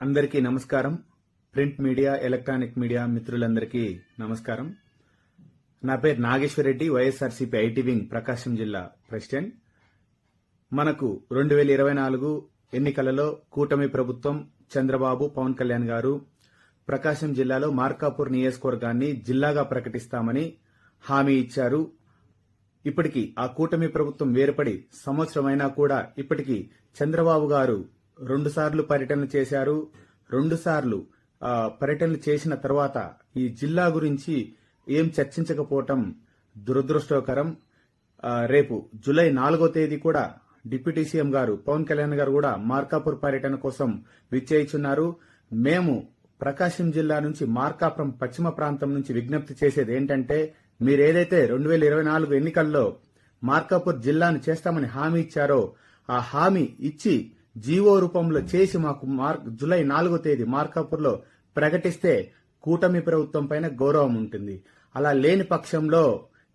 అందరికీ నమస్కారం. Print media electronic media మిత్రులందరికీ నమస్కారం. నా పేరు Nageswara Reddy YSRCP IT wing Prakasam జిల్లా ప్రెసిడెంట్. మనకు రెండు వేల ఇరవై నాలుగు ఎన్నికలలో కూటమి ప్రభుత్వం చంద్రబాబు పవన్ కళ్యాణ్ గారు ప్రకాశం జిల్లాలో మార్కాపూర్ నియోజకవర్గాన్ని జిల్లాగా ప్రకటిస్తామని హామీ ఇచ్చారు. ఇప్పటికీ ఆ కూటమి ప్రభుత్వం వేర్పడి సంవత్సరమైనా కూడా ఇప్పటికీ చంద్రబాబు గారు రెండుసార్లు పర్యటనలు చేశారు. రెండుసార్లు పర్యటనలు చేసిన తర్వాత ఈ జిల్లా గురించి ఏం చర్చించకపోవటం దురదృష్టకరం. రేపు జూలై నాలుగో తేదీ కూడా డిప్యూటీ సీఎం గారు పవన్ కళ్యాణ్ గారు కూడా మార్కాపూర్ పర్యటన కోసం విచ్చేయిచున్నారు. మేము ప్రకాశం జిల్లా నుంచి మార్కాపురం పశ్చిమ ప్రాంతం నుంచి విజ్ఞప్తి చేసేది ఏంటంటే మీరు ఏదైతే రెండు వేల ఇరవై నాలుగు ఎన్నికల్లో మార్కాపూర్ జిల్లాను చేస్తామని హామీ ఇచ్చారో ఆ హామీ ఇచ్చి జీవో రూపంలో చేసి మాకు మార్ జులై నాలుగో తేదీ మార్కాపూర్లో ప్రకటిస్తే కూటమి ప్రభుత్వం పైన గౌరవం ఉంటుంది. అలా లేని పక్షంలో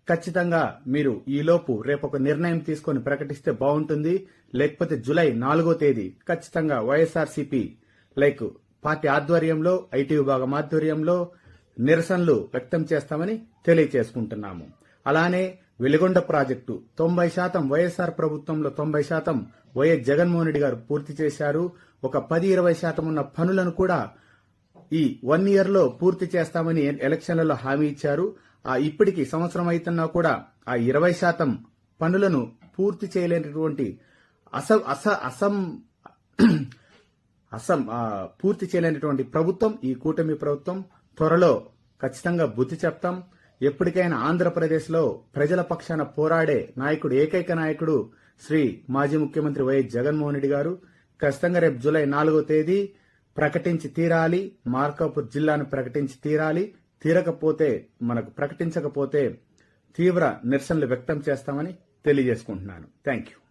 ఖచ్చితంగా మీరు ఈలోపు రేపు ఒక నిర్ణయం తీసుకొని ప్రకటిస్తే బాగుంటుంది. లేకపోతే జూలై నాలుగో తేదీ ఖచ్చితంగా వైఎస్ఆర్సీపీ లైక్ పార్టీ ఆధ్వర్యంలో ఐటీ విభాగం ఆధ్వర్యంలో నిరసనలు వ్యక్తం చేస్తామని తెలియచేసుకుంటున్నాము అలానే వెలిగొండ ప్రాజెక్టు తొంభై శాతం వైఎస్ఆర్ ప్రభుత్వంలో తొంభై శాతం వైఎస్ జగన్మోహన్ రెడ్డి గారు పూర్తి చేశారు. ఒక పది ఇరవై శాతం ఉన్న పనులను కూడా ఈ వన్ ఇయర్లో పూర్తి చేస్తామని ఎలక్షన్లలో హామీ ఇచ్చారు. ఆ ఇప్పటికి సంవత్సరం అవుతున్నా కూడా ఆ ఇరవై శాతం పనులను పూర్తి చేయలేనటువంటి అస అస అసం అసం పూర్తి చేయలేనటువంటి ప్రభుత్వం ఈ కూటమి ప్రభుత్వం త్వరలో ఖచ్చితంగా బుద్ధి చెప్తాం. ఎప్పటికైనా ఆంధ్రప్రదేశ్లో ప్రజల పక్షాన పోరాడే నాయకుడు ఏకైక నాయకుడు శ్రీ మాజీ ముఖ్యమంత్రి వైఎస్ జగన్మోహన్ రెడ్డి గారు. ఖచ్చితంగా రేపు జూలై నాలుగో తేదీ ప్రకటించి తీరాలి. మార్కాపూర్ జిల్లాను ప్రకటించి తీరాలి. తీరకపోతే మనకు ప్రకటించకపోతే తీవ్ర నిరసనలు వ్యక్తం చేస్తామని తెలియజేసుకుంటున్నాను. Thank you.